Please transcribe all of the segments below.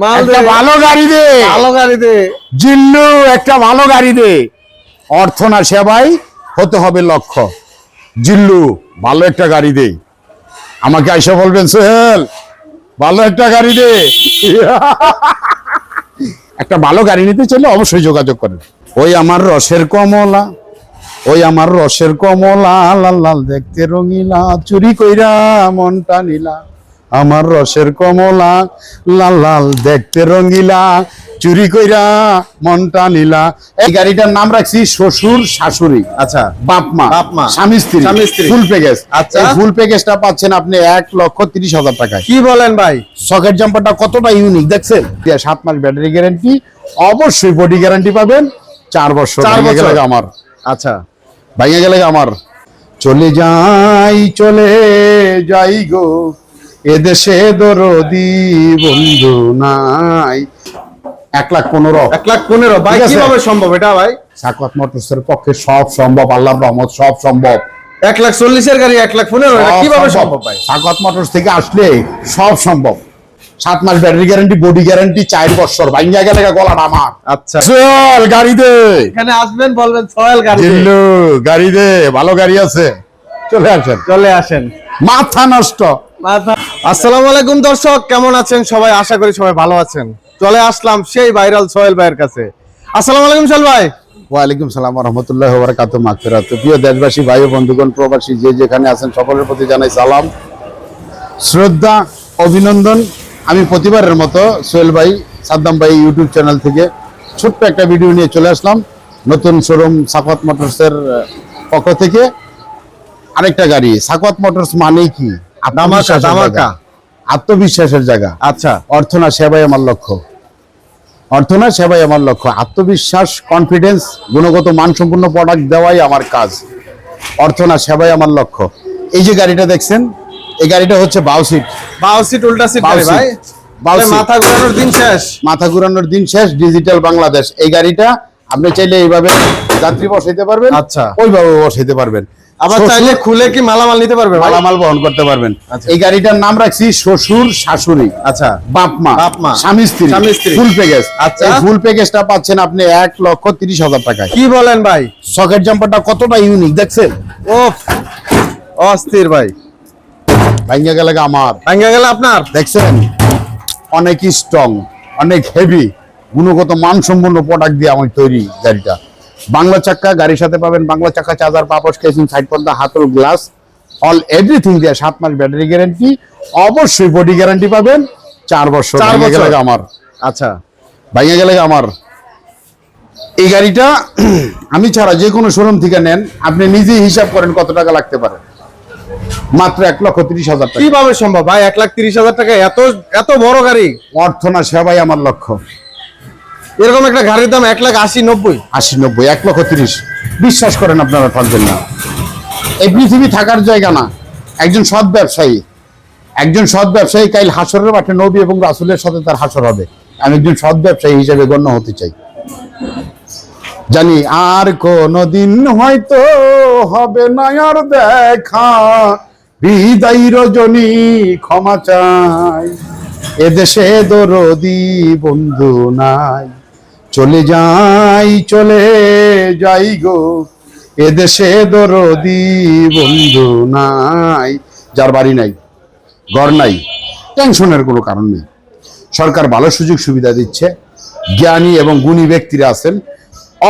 মাল একটা দে। ভালো গাড়ি দে। ভালো জিল্লু একটা ভালো গাড়ি দে। অর্থ না সেবাই হতে হবে লক্ষ্য। জিল্লু ভালো একটা গাড়ি দে। আমাকে আইসা বলবেন সোহেল ভালো একটা গাড়ি দে। একটা ভালো গাড়ি নিতে চাইলে অবশ্যই যোগাযোগ করেন। ওই আমার রসের কমলা ওই আমার রসের কমলা লাল লাল দেখতে রঙিলা চুরি কইরা মনটা নিলা। আমার রসের কমলা লাল লাল দেখতে রঙিলা। চুরি কইরা মনটা নীলা। এই গাড়িটার নাম রাখছি শ্বশুর শাশুড়ি। আচ্ছা। বাপ মা। বাপ মা। স্বামী স্ত্রী। স্বামী স্ত্রী। ফুল প্যাকেজ আচ্ছা। ফুল প্যাকেজটা পাচ্ছেন আপনি এক লক্ষ তিরিশ হাজার টাকায়। কি বলেন ভাই? সকেট জাম্পারটা কতটা ইউনিক দেখছেন? সাত মাস ব্যাটারি গ্যারান্টি অবশ্যই বডি গ্যারান্টি পাবেন। চার বছর চার বছর। গেলে আমার। আচ্ছা। ভাইয়া গেলে আমার। চলে যাই চলে যাই গো। এদেশে দরদি বন্ধু নাই। এক লাখ পনেরো। এক লাখ পনেরো। ভাই কীভাবে সম্ভব এটা ভাই? সাকত মোটরসের পক্ষে সব সম্ভব আল্লাহর রহমত সব সম্ভব। এক লাখ চল্লিশের গাড়ি এক লাখ পনেরো কীভাবে সম্ভব। ভাই? সাকত মোটরস থেকে আসলে সব সম্ভব। সাত মাস ব্যাটারি গ্যারান্টি বডি গ্যারান্টি চার বছর। ভাইয়া গেলে গলাটা আমার। আচ্ছা। চল গাড়ি দে। এখানে আসবেন বলবেন সয়েল গাড়ি জিল্লু গাড়ি দে। ভালো গাড়ি আছে। চলে আসেন। চলে আসেন। মাথা নষ্ট। আসসালামু আলাইকুম দর্শক, কেমন আছেন সবাই? আশা করি সবাই ভালো আছেন। চলে আসলাম সেই ভাইরাল সোহেল ভাইয়ের কাছে। আসসালামু আলাইকুম সোহেল ভাই। ওয়ালাইকুম সালাম রহমতুল্লাহ বরকাত মাগফিরাত। প্রিয় দেশবাসী, ভাই ও বন্ধুগণ, প্রবাসী যে যেখানে আছেন, সকলের প্রতি জানাই সালাম। শ্রদ্ধা, অভিনন্দন। আমি প্রতিবারের মতো সোহেল ভাই, সাদ্দাম ভাই ইউটিউব চ্যানেল থেকে ছোট্ট একটা ভিডিও নিয়ে চলে আসলাম। নতুন শোরুম সাকওয়াত মোটরসের পক্ষ থেকে। আরেকটা গাড়ি, সাকওয়াত মোটরস মানেই কি? আত্মবিশ্বাসের জায়গা। আচ্ছা। অর্থ না সেবাই আমার লক্ষ্য। অর্থ না সেবাই আমার লক্ষ্য। আত্মবিশ্বাস কনফিডেন্স গুণগত মানসম্পন্ন প্রোডাক্ট দেওয়াই আমার কাজ। অর্থ না সেবাই আমার লক্ষ্য। এই যে গাড়িটা দেখছেন এই গাড়িটা হচ্ছে বাউ সিট। বাউ সিট উল্টা সিট ভাই। মাথা ঘোরানোর দিন শেষ। মাথা ঘুরানোর দিন শেষ ডিজিটাল বাংলাদেশ। এই গাড়িটা আপনি চাইলে এইভাবে যাত্রী বসাইতে পারবেন আচ্ছা। ওইভাবে বসাইতে পারবেন। আবার চাইলে খুলে কি মালামাল নিতে পারবে মালামাল বহন করতে পারবেন। আচ্ছা। এই গাড়িটার নাম রাখছি শ্বশুর শাশুড়ি। আচ্ছা। বাপ মা। বাপ মা। স্বামী স্ত্রী। স্বামী স্ত্রী। ফুল প্যাকেজ আচ্ছা। ফুল প্যাকেজটা পাচ্ছেন আপনি এক লক্ষ তিরিশ হাজার টাকায়। কি বলেন ভাই? সকেট জাম্পারটা কতটা ইউনিক দেখছেন? ও অস্থির ভাই। ভাঙ্গা গেলে আমার। ভাঙ্গা গেল আপনার? দেখছেন? অনেক স্ট্রং অনেক হেভি গুণগত মানসম্পন্ন প্রোডাক্ট দিয়ে আমার তৈরি গাড়িটা। বাংলা চাক্কা গাড়ির সাথে পাবেন বাংলা চাক্কা চার্জার পাপস কেসিং সাইড পর্দা হাতল গ্লাস অল এভরিথিং দিয়ে সাত মাস ব্যাটারি গ্যারান্টি অবশ্যই বডি গ্যারান্টি পাবেন। চার বছর চার বছর। গেলে আমার। আচ্ছা। ভাইয়া গেলে আমার। এই গাড়িটা আমি ছাড়া যে কোনো শোরুম থেকে নেন আপনি নিজেই হিসাব করেন কত টাকা লাগতে পারে। মাত্র এক লক্ষ তিরিশ হাজার টাকা। কীভাবে সম্ভব ভাই? এক লাখ তিরিশ হাজার টাকা এত এত বড় গাড়ি? অর্থ না সেবাই আমার লক্ষ্য। এরকম একটা গাড়ির দাম এক লাখ আশি নব্বই। আশি নব্বই, এক লক্ষ তিরিশ। বিশ্বাস করেন আপনারা ঠকবেন না। এই পৃথিবী থাকার জায়গা না। একজন সৎ ব্যবসায়ী, একজন সৎ ব্যবসায়ী কাইল হাসরের মাঠে নবী এবং রাসুলের সাথে তার হাসর হবে। আমি একজন সৎ ব্যবসায়ী হিসেবে গণ্য হতে চাই। জানি আর কোনদিন হয়তো হবে না, আর দেখা। বিদায় রজনী ক্ষমা চাই। এদেশে দরদি বন্ধু নাই। চলে যাই চলে যাই গো। এদেশে দরদি বন্ধু নাই যার বাড়ি নাই ঘর নাই টেনশনের কোনো কারণ নেই। সরকার ভালো সুযোগ সুবিধা দিচ্ছে জ্ঞানী এবং গুণী ব্যক্তিরা আছেন।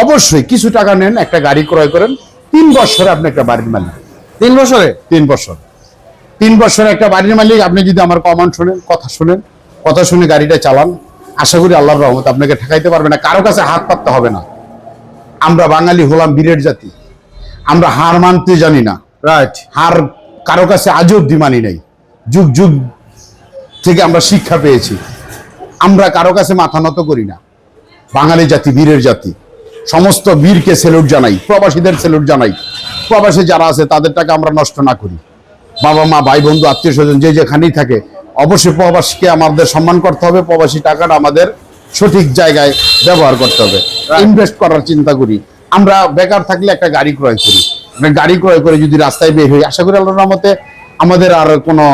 অবশ্যই কিছু টাকা নেন একটা গাড়ি ক্রয় করেন। তিন বছরে আপনি একটা বাড়ির মালিক। তিন বছরে? তিন বছর। তিন বছরে একটা বাড়ির মালিক আপনি যদি আমার কমান্ড শোনেন কথা শোনেন কথা শুনে গাড়িটা চালান আশা করি আল্লাহর রহমত আপনাকে ঠেকাইতে পারবে না। কারও কাছে হাত পাততে হবে না। আমরা বাঙালি হলাম বীরের জাতি। আমরা হার মানতে জানি না। রাইট হার কারও কাছে আজও অব্দি মানি নাই। যুগ যুগ থেকে আমরা শিক্ষা পেয়েছি। আমরা কারও কাছে মাথা নত করি না। বাঙালি জাতি বীরের জাতি। সমস্ত বীরকে সেলুট জানাই প্রবাসীদের সেলুট জানাই। প্রবাসী যারা আছে তাদের টাকা আমরা নষ্ট না করি। বাবা মা ভাই বন্ধু আত্মীয় স্বজন যে যেখানেই থাকে অবশ্যই প্রবাসীকে আমাদের সম্মান করতে হবে প্রবাসী টাকাটা আমাদের সঠিক জায়গায় ব্যবহার করতে হবে। ইনভেস্ট করার চিন্তা করি। আমরা বেকার থাকলে একটা গাড়ি ক্রয় করি। গাড়ি ক্রয় করে যদি রাস্তায় বের হই আশা করি আল্লাহর রহমতে আমাদের আর কোনো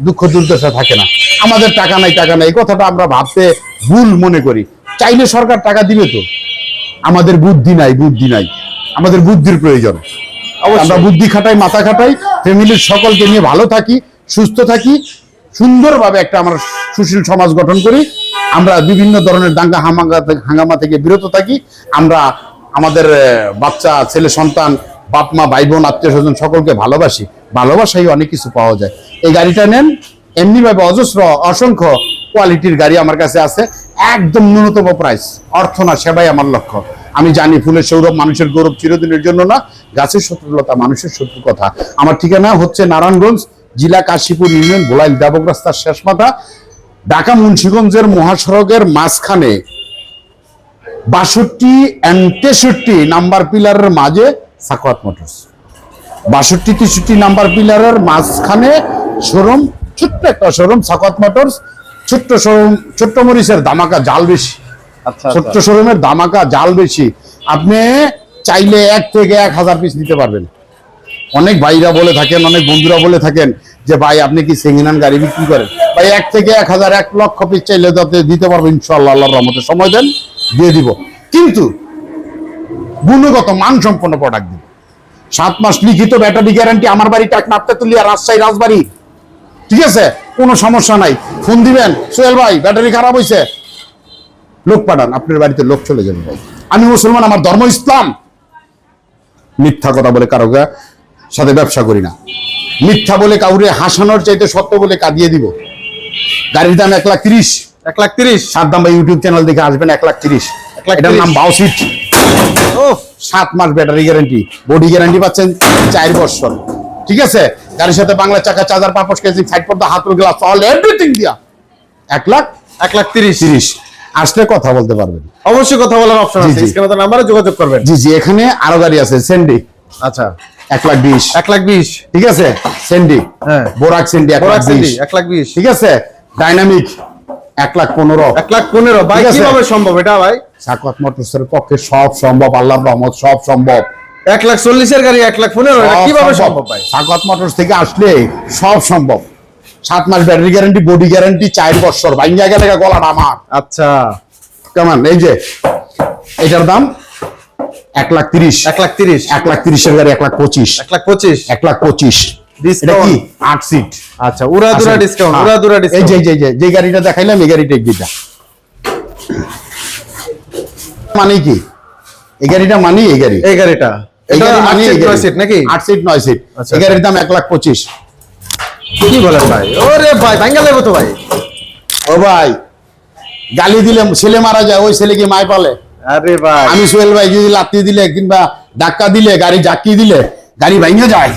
দুঃখ দুর্দশা থাকে না। আমাদের টাকা নাই টাকা নাই এই কথাটা আমরা ভাবতে ভুল মনে করি। চাইলে সরকার টাকা দিবে তো। আমাদের বুদ্ধি নাই বুদ্ধি নাই। আমাদের বুদ্ধির প্রয়োজন। আমরা বুদ্ধি খাটাই মাথা খাটাই ফ্যামিলির সকলকে নিয়ে ভালো থাকি সুস্থ থাকি সুন্দরভাবে একটা আমরা সুশীল সমাজ গঠন করি। আমরা বিভিন্ন ধরনের দাঙ্গা হামাঙ্গা হাঙ্গামা থেকে বিরত থাকি। আমরা আমাদের বাচ্চা, ছেলে, সন্তান, বাপ, মা ভাই বোন আত্মীয় স্বজন সকলকে ভালোবাসি। ভালোবাসাই অনেক কিছু পাওয়া যায়। এই গাড়িটা নেন। এমনিভাবে অজস্র, অসংখ্য কোয়ালিটির গাড়ি আমার কাছে আছে। একদম ন্যূনতম প্রাইস অর্থ না, সেবাই আমার লক্ষ্য। আমি জানি ফুলের সৌরভ মানুষের গৌরব চিরদিনের জন্য না, গাছের শত্রুলতা মানুষের শত্রু কথা। আমার ঠিকানা হচ্ছে নারায়ণগঞ্জ জেলা কাশীপুর ইউনিয়ন গোলাইল দেবক রাস্তার শেষ মাথা ঢাকা মুন্সীগঞ্জের মহাসড়কের মাঝখানে বাষট্টি অ্যান্ড তেষট্টি নাম্বার পিলারের মাঝে সাকওয়াত মোটরস। বাষট্টি তেষট্টি নাম্বার পিলারের মাঝখানে শোরুম ছোট্ট একটা শোরুম সাকওয়াত মোটরস। ছোট্ট শোরুম ছোট্ট মরিচের দামাকা জাল বেশি। আচ্ছা ছোট্ট শোরুমের দামাকা জাল বেশি। আপনি চাইলে এক থেকে এক হাজার পিস নিতে পারবেন। অনেক ভাইরা বলে থাকেন অনেক বন্ধুরা বলে থাকেন যে ভাই, আপনি কি সেকেন্ড হ্যান্ড গাড়ি বিক্রি করেন? ভাই, এক থেকে এক হাজার এক লক্ষ পিস চাইলে যাতে দিতে পারব ইনশাল্লাহ আল্লাহর রহমতে সময় দেন, দিয়ে দিব। কিন্তু গুণগত, মানসম্পন্ন প্রোডাক্ট দিব। সাত মাস লিখিত ব্যাটারি গ্যারান্টি আমার বাড়ি টাক নাপতে তুলিয়া রাজশাহী, রাজবাড়ি। ঠিক আছে? কোনো সমস্যা নাই। ফোন দিবেন, সোহেল ভাই, ব্যাটারি খারাপ হয়েছে লোক পাঠান, আপনার বাড়িতে লোক চলে যাবে ভাই। আমি মুসলমান, আমার ধর্ম ইসলাম। মিথ্যা কথা বলে কারও সাথে ব্যবসা করি না। মিথ্যা বলে কাউরে হাসানোর চাইতে সত্য বলে কাঁদিয়ে দিব। গাড়ির দাম এক লাখ তিরিশ। এক লাখ তিরিশ। সাত দাম বা ইউটিউব চ্যানেল দেখে আসবেন এক লাখ তিরিশ। এটার নাম বাউসিট ও সাত মাস ব্যাটারি গ্যারান্টি বডি গ্যারান্টি পাচ্ছেন চার বছর। ঠিক আছে? গাড়ির সাথে বাংলা চাকা চার্জার পাপস কেজি সাইড পর্দা হাতুর গ্লাস অল এভরিথিং দিয়া। এক লাখ এক লাখ তিরিশ। তিরিশ। আসলে কথা বলতে পারবেন। অবশ্যই কথা বলার অপশন আছে। স্ক্রিনে তো নাম্বারে যোগাযোগ করবেন। জি জি। এখানে আরও গাড়ি আছে। সেন্ডি আচ্ছা। এক লাখ বিশ। এক লাখ বিশ। ঠিক আছে? সেন্ডি হ্যাঁ। বোরাক সেন্ডি এক লাখ বিশ। এক লাখ বিশ। ঠিক আছে? ডাইনামিক এক লাখ পনেরো। এক লাখ পনেরো। ভাই কীভাবে সম্ভব এটা ভাই? সাকত মোটরসের পক্ষে সব সম্ভব আল্লাহর রহমত সব সম্ভব। এক লাখ চল্লিশের গাড়ি এক লাখ পনেরো কীভাবে সম্ভব। ভাই? সাকত মোটরস থেকে আসলে সব সম্ভব। সাত মাস ব্যাটারি গ্যারান্টি বডি গ্যারান্টি চার বছর। ভাঙ্গা গেলে গলাটা আমার। আচ্ছা। কেমন? এই যে এটার দাম এক লাখ তিরিশ। এক লাখ তিরিশ। এক লাখ তিরিশের গাড়ি এক লাখ পঁচিশ। এক লাখ পঁচিশ। এক লাখ পঁচিশ। এটা কি? আট সিট আচ্ছা। ডিসকাউন্ট ডিসকাউন্ট এই যে যে যে গাড়িটা দেখাইলাম এই গাড়িটা গিটা মানে কি? এই গাড়িটা মানে এই গাড়ি? এই গাড়িটা। এই গাড়ি মানে এই গাড়ি। সিট নাকি? আট সিট নয় সিট আচ্ছা, এই গাড়ির দাম এক লাখ পঁচিশ। কি বলেন ভাই? ওরে ভাই ভাঙ্গা তো ভাই। ও ভাই গালি দিলে ছেলে মারা যায় ওই ছেলে কি মায় পালে? আরে ভাই। আমি সোহেল ভাই যদি লাত্তি দিলে কিংবা ধাক্কা দিলে গাড়ি জাকি দিলে গাড়ি ভাঙে যায়।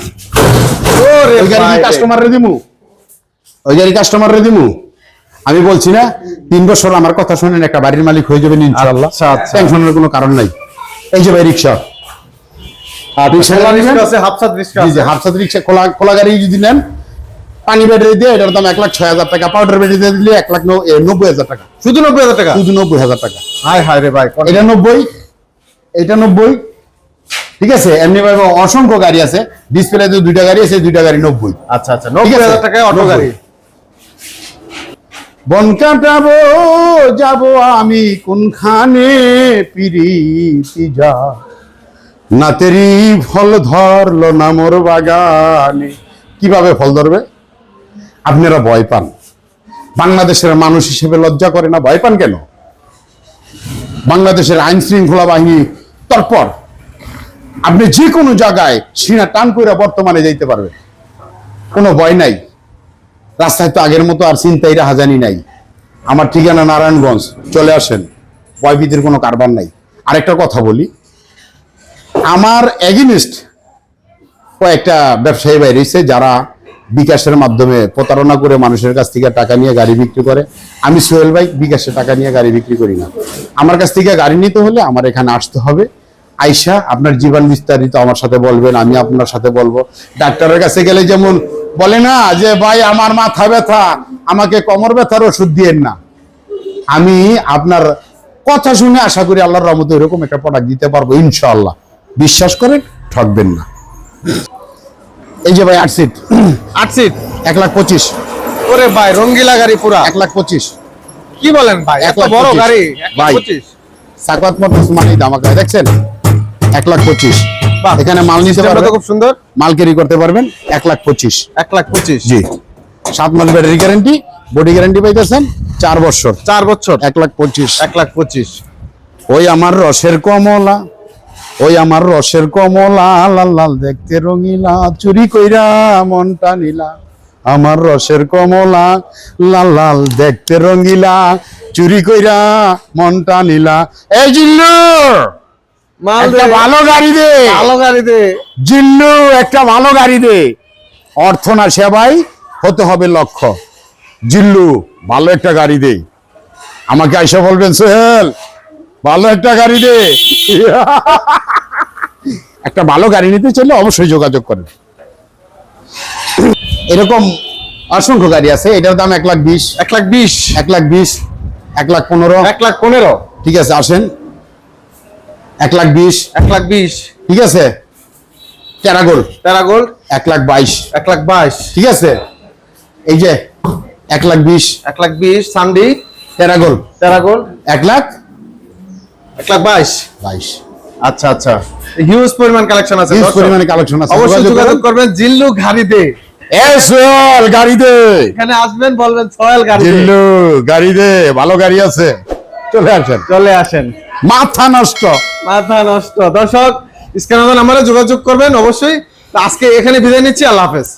ওরে ওই গাড়ি। কাস্টমার দিমু? ওই গাড়ি কাস্টমার দিমু? আমি বলছি না তিন বছর আমার কথা শুনেন একটা বাড়ির মালিক হয়ে যাবেন ইনশাআল্লাহ। আচ্ছা, আচ্ছা। টেনশনের কোনো কারণ নাই। এই যে ভাই রিক্সা। রিক্সা জি আছে। হাফসাত রিক্সা খোলা খোলা গাড়ি যদি নেন পানি ব্যাটারি দিয়ে এটার দাম এক লাখ ছয় হাজার টাকা পাউডার ব্যাটারি দিয়ে দিলে এক লাখ নব্বই হাজার টাকা। শুধু নব্বই হাজার টাকা? শুধু নব্বই হাজার টাকা। হায় হায় রে ভাই এটা নব্বই এটা নব্বই। ঠিক আছে এমনি ভাবে অসংখ্য গাড়ি আছে। ডিসপ্লে দুইটা গাড়ি আছে দুইটা গাড়ি নব্বই। আচ্ছা আচ্ছা নব্বই হাজার? টাকায় অটো গাড়ি। বন কাটাবো যাব আমি কোনখানে? পিরিতি যা। নাতেরি ফল ধরলো না মোর বাগানে। কীভাবে ফল ধরবে? আপনারা ভয় পান। বাংলাদেশের মানুষ হিসেবে লজ্জা করে না? ভয় পান কেন? বাংলাদেশের আইন শৃঙ্খলা বাহিনী তৎপর আপনি যে কোনো জায়গায় সিনা টান করে বর্তমানে যাইতে পারবেন। কোনো ভয় নাই। রাস্তায় তো আগের মতো আর চিন্তাই রাহাজানি নাই। আমার ঠিকানা নারায়ণগঞ্জ, চলে আসেন। ভয়ভীতির কোনো কারবার নাই। আরেকটা কথা বলি, আমার এগেনিস্ট কয়েকটা ব্যবসায়ী বাইরেছে যারা বিকাশের মাধ্যমে প্রতারণা করে মানুষের কাছ থেকে টাকা নিয়ে গাড়ি বিক্রি করে। আমি সোহেল ভাই, বিকাশে টাকা নিয়ে গাড়ি বিক্রি করি না। আমার কাছ থেকে গাড়ি নিতে হলে আমার এখানে আসতে হবে। আইসা আপনার জীবন বিস্তারিত আমার সাথে বলবেন, আমি আপনার সাথে বলব। ডাক্তারের কাছে গেলে যেমন বলে না যে, ভাই, আমার মাথা ব্যথা, আমাকে কোমর ব্যথার ওষুধ দিয়েন না। আমি আপনার কথা শুনে আশা করি আল্লাহর রহমতে এরকম একটা প্রোডাক্ট দিতে পারব, ইনশাআল্লাহ। বিশ্বাস করেন, ঠকবেন না। এই যে ভাই আট সিট আট সিট এক লাখ পঁচিশ। ওরে ভাই রঙ্গিলা গাড়ি পুরা। এক লাখ পঁচিশ। কি বলেন ভাই এক এত লাখ বড় গাড়ি ভাই। সাকাত মোটরস মানে দামাকায় দেখছেন? এক লাখ পঁচিশ। এখানে মাল নিতে পারবেন। খুব সুন্দর। মাল ক্যারি করতে পারবেন। এক লাখ পঁচিশ। এক লাখ পঁচিশ। জি। সাত মাস ব্যাটারি গ্যারান্টি বডি গ্যারান্টি পাইতেছেন? চার বছর। চার বছর। এক লাখ পঁচিশ। এক লাখ পঁচিশ। ওই আমার রসের কমলা। ওই আমার রসের কমলা লাল লাল দেখতে রঙিলা চুরি কইরা মনটা নিলা। আমার রসের কমলা লাল লাল দেখতে রঙিলা চুরি কইরা মনটা নিলা। এই জিল্লু! একটা ভালো গাড়ি দে। ভালো গাড়ি দে। জিল্লু একটা ভালো গাড়ি দে। অর্থ না সেবাই হতে হবে লক্ষ্য। জিল্লু ভালো একটা গাড়ি দে। আমাকে আইসা বলবেন সোহেল ভালো একটা গাড়ি দে। একটা ভালো গাড়ি নিতে চাইলে অবশ্যই যোগাযোগ করেন এরকম অসংখ্য গাড়ি আছে এটার দাম এক লাখ বিশ এক লাখ বিশ এক লাখ বিশ এক লাখ পনেরো এক লাখ পনেরো ঠিক আছে আসেন এক লাখ বিশ এক লাখ বিশ ঠিক আছে টেরাগোল প্যারাগোল্ড এক লাখ বাইশ এক লাখ বাইশ ঠিক আছে এই যে এক লাখ বিশ এক লাখ বিশ সানডি টেরাগোল প্যারাগোল্ড এক লাখ এক লাখ বাইশ বাইশ আচ্ছা আচ্ছা হিউজ পরিমাণ কালেকশন আছে হিউজ পরিমাণ কালেকশন আছে। অবশ্যই যোগাযোগ করবেন জিল্লু গাড়িতে। এসওয়াল গাড়ি দে এখানে আসবেন বলবেন সয়েল গাড়ি জিল্লু গাড়ি দে ভালো গাড়ি আছে। চলে আসেন। চলে আসেন। মাথা নষ্ট। মাথা নষ্ট। দর্শক স্ক্যানার নাম্বারে যোগাযোগ করবেন অবশ্যই। আজকে এখানে বিদায় নিচ্ছি আল্লাহ হাফেজ।